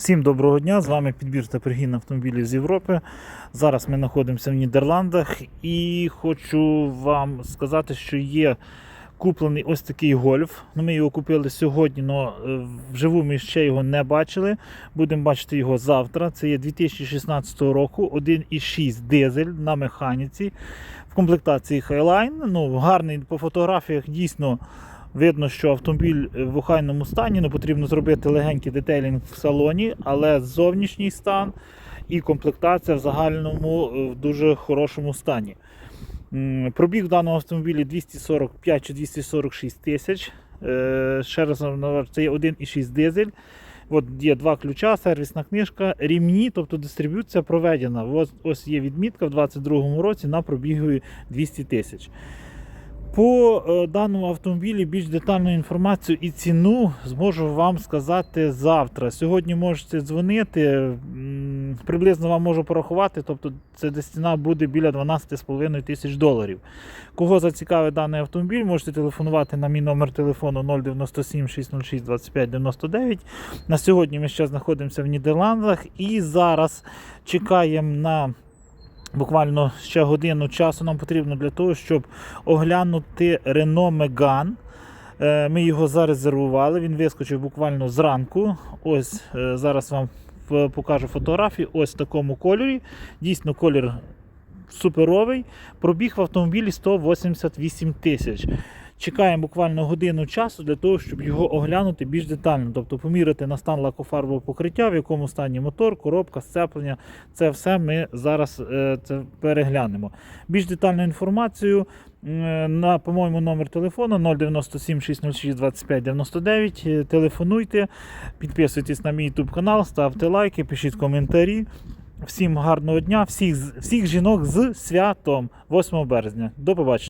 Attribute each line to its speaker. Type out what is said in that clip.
Speaker 1: Всім доброго дня! З вами підбір та пригін автомобілів з Європи. Зараз ми знаходимося в Нідерландах і хочу вам сказати, що є куплений ось такий гольф. Ну, ми його купили сьогодні, але вживу ми ще його не бачили. Будемо бачити його завтра. Це є 2016 року, 1,6 дизель на механіці в комплектації Highline. Ну, гарний по фотографіях дійсно. Видно, що автомобіль в охайному стані, ну потрібно зробити легенький детейлінг в салоні, але зовнішній стан і комплектація в загальному е, в дуже хорошому стані. Пробіг в даному автомобілі 245 чи 246 тисяч. Е, Ще раз це є 1,6 дизель. От є два ключа, сервісна книжка, рівні, тобто дистриб'юція проведена. Ось, є відмітка в 2022 році на пробігові 200 тисяч. По е, даному автомобілі більш детальну інформацію і ціну зможу вам сказати завтра. Сьогодні можете дзвонити, приблизно вам можу порахувати, тобто це десь ціна буде біля 12,5 тисяч доларів. Кого зацікавить даний автомобіль, можете телефонувати на мій номер телефону 097 606 25 99. На сьогодні ми ще знаходимося в Нідерландах і зараз чекаємо на. Буквально ще годину часу нам потрібно для того, щоб оглянути Renault Megane. Е, Ми його зарезервували. Він вискочив буквально зранку. Ось е, зараз вам покажу фотографії. Ось в такому кольорі. Дійсно, колір суперовий. Пробіг в автомобілі 188 тисяч. Чекаємо буквально годину часу для того, щоб його оглянути більш детально, тобто поміряти на стан лакофарбового покриття, в якому стані мотор, коробка, сцеплення. Це все ми зараз е, це переглянемо. Більш детальну інформацію е, на, по-моєму, номер телефону 097 606 25 99. Е, Телефонуйте, підписуйтесь на мій YouTube канал, ставте лайки, пишіть коментарі. Всім гарного дня, всіх, всіх жінок з святом 8 березня. До побачення.